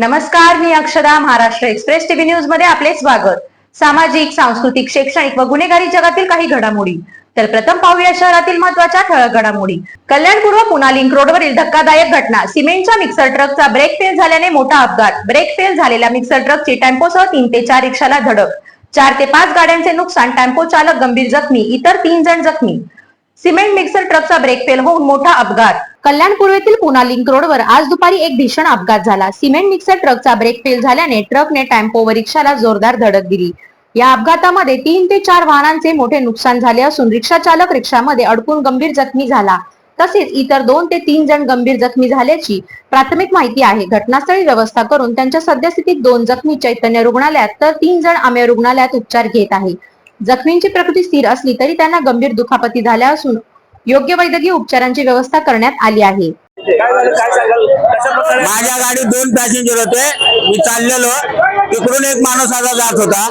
नमस्कार मी अक्षदा Maharashtra express TV न्यूजमध्ये आपले स्वागत. सामाजिक सांस्कृतिक शैक्षणिक व गुन्हेगारी जगातील काही घडामोडी. तर प्रथम पाहूया शहरातील महत्त्वाच्या ठळक घडामोडी. कल्याणपूर्व पुना लिंक रोडवरील धक्कादायक घटना. सिमेंटच्या मिक्सर ट्रकचा ब्रेक फेल झाल्याने मोठा अपघात. ब्रेक फेल झालेल्या मिक्सर ट्रकची टेम्पोसह तीन ते चार रिक्षाला धडक. चार ते पाच गाड्यांचे नुकसान टेम्पो चालक गंभीर जखमी इतर तीन जण जखमी. सिमेंट मिक्सर ट्रकचा ब्रेक फेल होऊन मोठा अपघात. कल्याण पूर्वेतील पुना लिंक रोडवर आज दुपारी एक भीषण अपघात झाला. सिमेंट मिक्सर ट्रकचा ब्रेक फेल झाल्याने ट्रकने टॅम्पो व रिक्षाला जोरदार धडक दिली. या अपघातामध्ये तीन ते चार वाहनांचे मोठे नुकसान झाले असून रिक्षा चालक रिक्षामध्ये अडकून गंभीर जखमी झाला. तसेच इतर दोन ते तीन जण गंभीर जखमी झाल्याची प्राथमिक माहिती आहे. घटनास्थळी व्यवस्था करून त्यांच्या सद्यस्थितीत दोन जखमी चैतन्य रुग्णालयात तर तीन जण आमेय रुग्णालयात उपचार घेत आहे. जखमींची प्रकृती स्थिर असली तरी त्यांना गंभीर दुखापती झाल्या असून योग्य वैद्यकीय उपचारांची व्यवस्था करण्यात आली आहे. काय झालं? काय सांगाल? कशा प्रकारे? माझ्या गाडीत दोन पॅसेंजर होते. मी चाललेलो. तिकडून एक माणूस आता जात होता.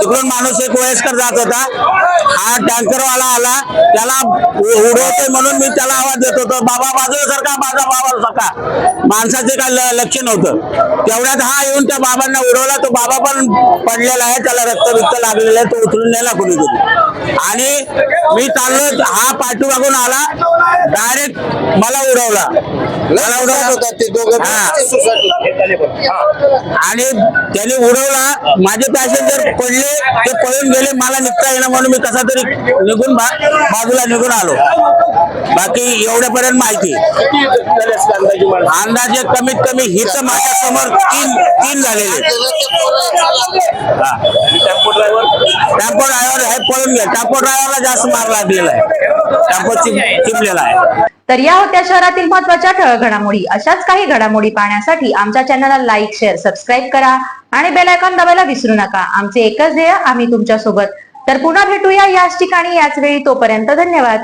तिकडून माणूस एक वयस्कर जात होता. हा टँकरवाला आला. त्याला उडवतोय म्हणून मी त्याला आवाज देत होतो. बाबा बाजूला सरका माझा बाबा सरका माणसाचे काय लक्ष नव्हतं. तेवढ्यात हा येऊन त्या बाबांना उडवला. तो बाबा पण पडलेला आहे. त्याला रक्त बिक्त लागलेलं आहे. तो उचलून नेला कोणी आणि मी चाललो. हा पाठीमागून आला. डायरेक्ट मला उडवला. मला उडवला. ते दोघं. आणि त्याने उडवला. माझे पॅसेंजर पडले ते पळून गेले मला निघता येणं म्हणून मी कसा तरी निघून बाजूला निघून आलो. बाकी एवढ्यापर्यंत माहिती. अंदाजे कमीत कमी हित माझ्यासमोर तीन तीन झालेले टॅम्पो ड्रायव्हर ड्रायव्हर हे पळून घ्या टॅम्पो ड्रायव्हरला जास्त मार लागलेला आहे. टॅम्पो चिपलेला आहे. तर या होत्या शहरातील महत्त्वाच्या ठळक घडामोडी. अशाच काही घडामोडी पाहण्यासाठी आमच्या चॅनलला लाईक शेअर सबस्क्राईब करा आणि बेल आयकॉन दाबायला विसरू नका. आमचे एकच ध्येय आम्ही तुमच्यासोबत तर पुन्हा भेटूया याच ठिकाणी याच वेळी. तोपर्यंत धन्यवाद.